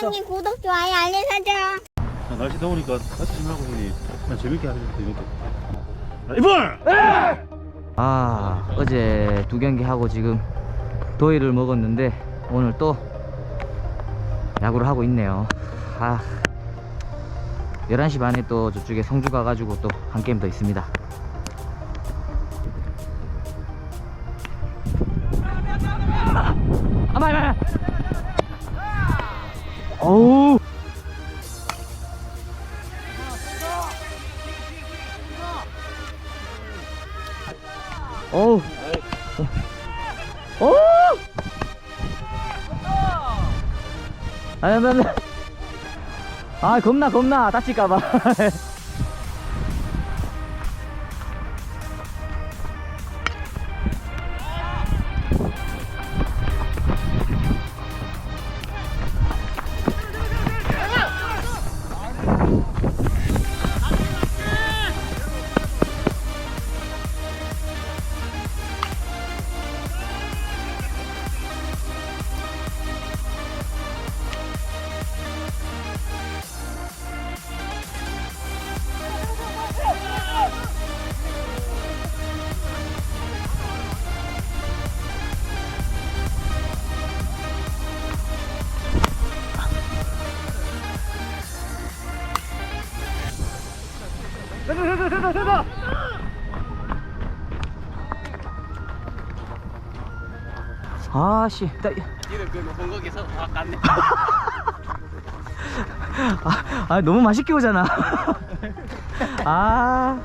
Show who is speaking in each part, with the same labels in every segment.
Speaker 1: 형님 구독 좋아요 알림 설정.
Speaker 2: 아, 날씨 더우니까 다치지 말고 형님 그냥 재밌게 하면 되니까 아, 이번!
Speaker 3: 아 어제 두 경기 하고 지금 더위를 먹었는데 오늘 또 야구를 하고 있네요 아 11시 반에 또 저쪽에 성주 가가지고 또 한 게임 더 있습니다 어우 어우 오! 아니, 아니, 아니. 아, 겁나, 겁나. 다칠까봐. 됐다, 됐다, 됐다, 됐다. 아씨, 나...
Speaker 4: 니는 그 공격에서 아 갔네.
Speaker 3: 아, 아, 너무 맛있게 오잖아. 아,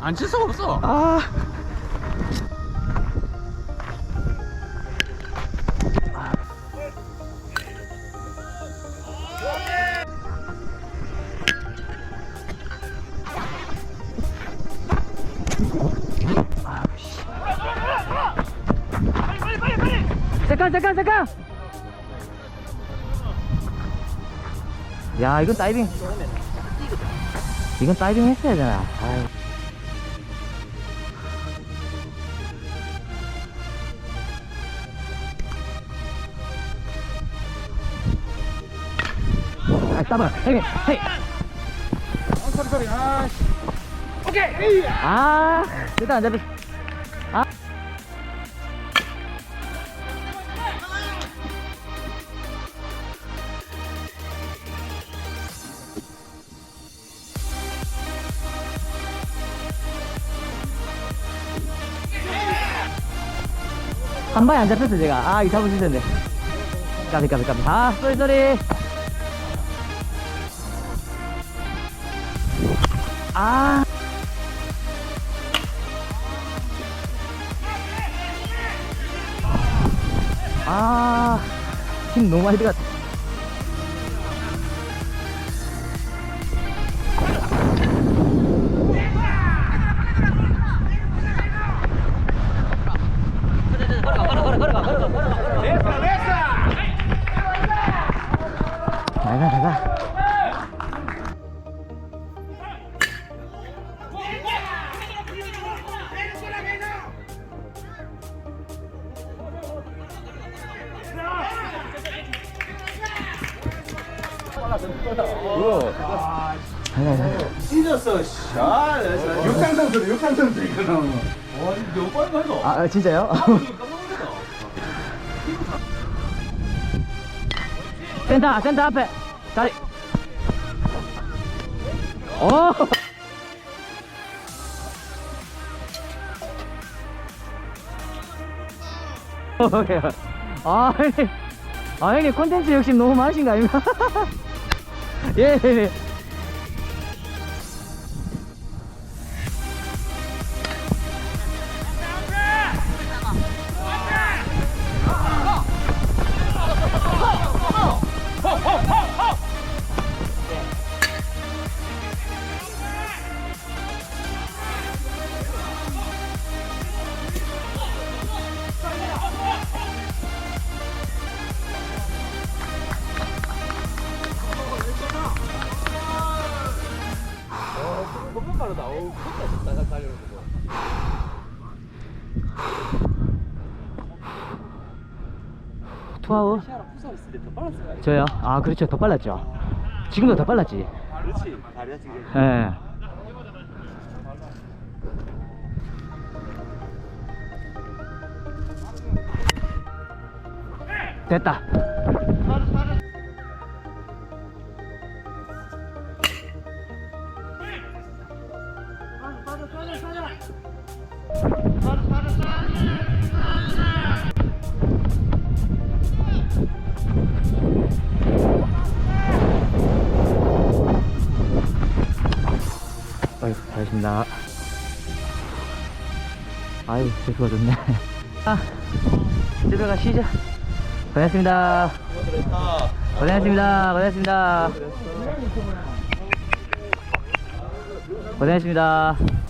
Speaker 4: 안 칠 수가 없어.
Speaker 3: 아. 잠깐 잠깐 잠깐 야 이건 다이빙 이건 다이빙 했어야 되나 아이. 아, 따봐. 헤이, 헤이.
Speaker 4: 소리 소리. 아.
Speaker 3: 아, 일단 안 잡혔. 아. 한 방에 안 잡혔어 제가 아 잡을 수 있었는데 까비 까비 까비 아 쏘리 쏘리 아 아, 들어갔다. 나가, 나가.
Speaker 2: 찢었어 씨. 아 육상 선수 육상 선수 이거는 와 이거 몇 번이나 해도
Speaker 3: 아, 아, 진짜요? 센터, 센터 앞에. 다리. 오! 아, 형님. 아, 형님, 콘텐츠 욕심 너무 많으신 거 아닙니까? 예,
Speaker 4: 너무 빠르다. 어우, 그것까지 나가 달려는 거.
Speaker 3: 투아웃.
Speaker 4: 시아라 부산 있을 때 더 빨랐어.
Speaker 3: 저요? 아 그렇죠 더 빨랐죠 지금도 더 빨랐지
Speaker 2: 그렇지. 다리야 지금.
Speaker 3: 예. 됐다 잘했습니다. 아유 제수가 좋네. 아 집에 가시죠 고생했습니다. 고생했습니다. 고생했습니다. 고생했습니다